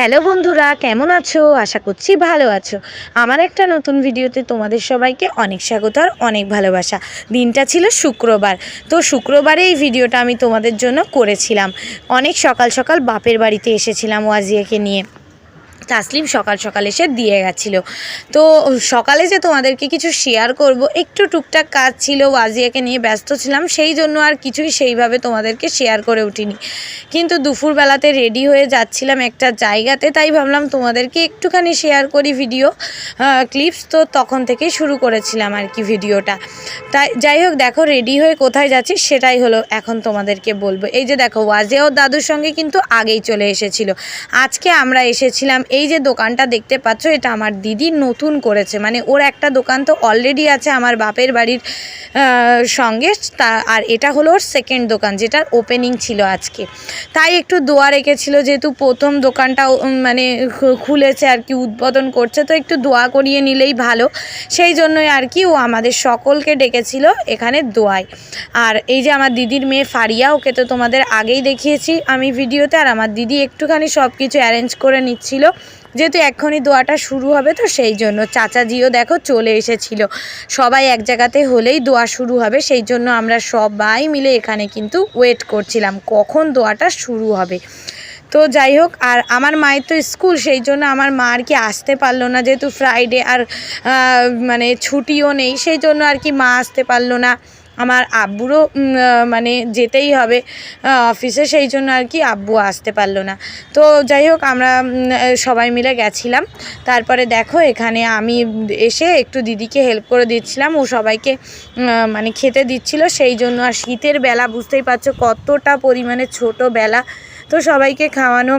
Hello বন্ধুরা, কেমন আছো? আশা করছি ভালো আছো। আমার একটা নতুন ভিডিওতে তোমাদের সবাইকে অনেক স্বাগত আর অনেক ভালোবাসা। দিনটা ছিল শুক্রবার। তো শুক্রবারে এই ভিডিওটা আমি তোমাদের জন্য করেছিলাম। অনেক সকাল সকাল বাপের বাড়িতে এসেছিলাম ওয়াজিয়াকে নিয়ে। তাসলিম সকাল সকাল এসে দিয়ে গেছিল। তো সকালে যে তোমাদেরকে কিছু শেয়ার করব, একটু টুকটাক কাজ ছিল, ওয়াজিয়াকে নিয়ে ব্যস্ত ছিলাম, সেই জন্য আর কিছুই সেইভাবে তোমাদেরকে শেয়ার করে উঠিনি। কিন্তু দুপুরবেলাতে রেডি হয়ে যাচ্ছিলাম একটা জায়গাতে, তাই ভাবলাম তোমাদেরকে একটুখানি শেয়ার করি ভিডিও ক্লিপস তো তখন থেকেই শুরু করেছিলাম আর কি ভিডিওটা তাই, যাই হোক, দেখো রেডি হয়ে কোথায় যাচ্ছি, সেটাই হলো এখন তোমাদেরকে বলব। এই যে দেখো, ওয়াজিয়া ও দাদুর সঙ্গে কিন্তু আগেই চলে এসেছিল। আজকে আমরা এসেছিলাম এই যে দোকানটা দেখতে পাচ্ছ, এটা আমার দিদি নতুন করেছে। মানে ওর একটা দোকান তো অলরেডি আছে আমার বাপের বাড়ির সঙ্গে। তা, আর এটা হলো ওর সেকেন্ড দোকান, যেটার ওপেনিং ছিল আজকে। তাই একটু দোয়া রেখেছিল, যেহেতু প্রথম দোকানটা মানে খুলেছে আর কি, উদ্বোধন করছে, তো একটু দোয়া করিয়ে নিলেই ভালো। সেই জন্যই আর কি ও আমাদের সকলকে ডেকেছিল এখানে দোয়ায়। আর এই যে আমার দিদির মেয়ে ফারিয়া, ওকে তো তোমাদের আগেই দেখিয়েছি আমি ভিডিওতে, আর আমার দিদি একটুখানি সব কিছু অ্যারেঞ্জ করে নিচ্ছিল। যেহেতু এক্ষুনি দোয়াটা শুরু হবে, তো সেই জন্য চাচাজিও দেখো চলে এসেছিল। সবাই এক জায়গাতে হলেই দোয়া শুরু হবে, সেই জন্য আমরা সবাই মিলে এখানে কিন্তু ওয়েট করছিলাম, কখন দোয়াটা শুরু হবে। তো যাই হোক, আর আমার মায়ের তো স্কুল, সেই জন্য আমার মা আর কি আসতে পারল না, যেহেতু ফ্রাইডে আর মানে ছুটিও নেই, সেই জন্য আর কি মা আসতে পারল না। আমার আব্বুরও মানে যেতেই হবে অফিসে সেই জন্য আর কি আব্বু আসতে পারল না। তো যাই হোক, আমরা সবাই মিলে গেছিলাম। তারপরে দেখো, এখানে আমি এসে একটু দিদিকে হেল্প করে দিচ্ছিলাম। ও সবাইকে মানে খেতে দিচ্ছিল। সেই জন্য আর শীতের বেলা, বুঝতেই পারছ কতটা পরিমাণে ছোট বেলা তো সবাইকে খাওয়ানো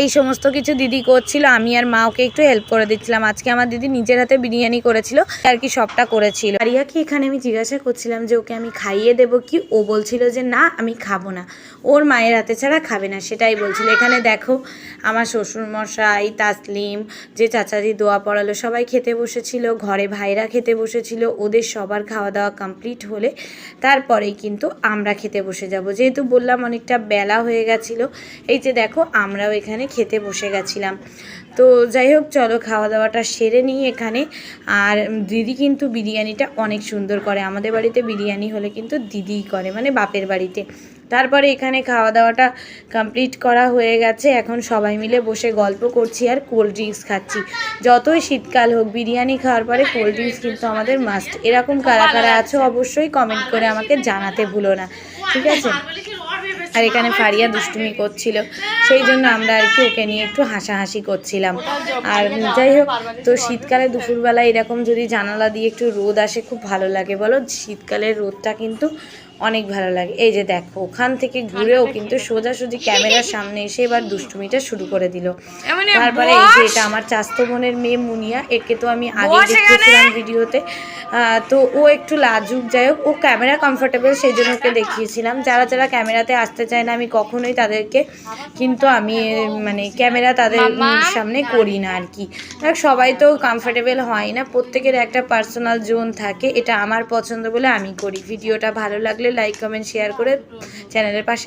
এই সমস্ত কিছু দিদি করছিল, আমি আর মা ওকে একটু হেল্প করে দিচ্ছিলাম। আজকে আমার দিদি নিজের হাতে বিরিয়ানি করেছিল, আর কি সবটা করেছিল। আরিয়াকে এখানে আমি জিজ্ঞাসা করছিলাম যে ওকে আমি খাইয়ে দেব কি? ও বলছিল যে না, আমি খাব না। ওর মায়ের হাতে ছাড়া খাবে না, সেটাই বলছিল। এখানে দেখো, আমার শ্বশুরমশাই, তাসলিম, যে চাচাজি দোয়া পড়ালো, সবাই খেতে বসেছিল, ঘরে ভাইরা খেতে বসেছিল, ওদের সবার খাওয়া দাওয়া কমপ্লিট হলে তারপরেই কিন্তু আমরা খেতে বসে যাব। যেহেতু বললাম অনেকটা বেলা হয়ে গেছিল, এই যে দেখো, আমরাও এখানে খেতে বসে গেছিলাম। তো যাই হোক, চলো খাওয়া দাওয়াটা সেরে নিই এখানে। আর দিদি কিন্তু বিরিয়ানিটা অনেক সুন্দর করে। আমাদের বাড়িতে বিরিয়ানি হলে কিন্তু দিদিই করে মানে বাপের বাড়িতে। তারপরে এখানে খাওয়া দাওয়াটা কমপ্লিট করা হয়ে গেছে। এখন সবাই মিলে বসে গল্প করছি আর কোল্ড ড্রিঙ্কস খাচ্ছি। যতই শীতকাল হোক, বিরিয়ানি খাওয়ার পরে কোল্ড ড্রিঙ্কস কিন্তু আমাদের মাস্ট এরকম কারা কারা আছো অবশ্যই কমেন্ট করে আমাকে জানাতে ভুলো না। ঠিক আছে? আর এখানে ফারিয়া দুষ্টুমি করছিল। সেই জন্য আমরা আর কি ওকে নিয়ে একটু হাসাহাসি করছিলাম। আর যাই হোক, তো শীতকালে দুপুরবেলা এরকম যদি জানালা দিয়ে একটু রোদ আসে, খুব ভালো লাগে। বলো, শীতকালের রোদটা কিন্তু অনেক ভালো লাগে। এই যে দেখো ওখান থেকে ঘুরেও কিন্তু সোজাসুজি ক্যামেরার সামনে এসে এবার দুষ্টুমিটা শুরু করে দিল। তারপরে এই যে এটা আমার চাস্ত বোনের মেয়ে মুনিয়া একে তো আমি আগে দেখেছিলাম ভিডিওতে। তো ও একটু লাজুক যাই হোক ও ক্যামেরা কমফোর্টেবল সেই জন্য ওকে দেখিয়েছিলাম। যারা যারা ক্যামেরাতে আসতে চায় না আমি কখনোই তাদেরকে কিন্তু আমি মানে ক্যামেরা তাদের সামনে করি না আর কি। সবাই তো কমফোর্টেবল হয় না প্রত্যেকের একটা পার্সোনাল জোন থাকে এটা আমার পছন্দ বলে আমি করি। ভিডিওটা ভালো লাইক কমেন্ট শেয়ার করে চ্যানেলের পাশে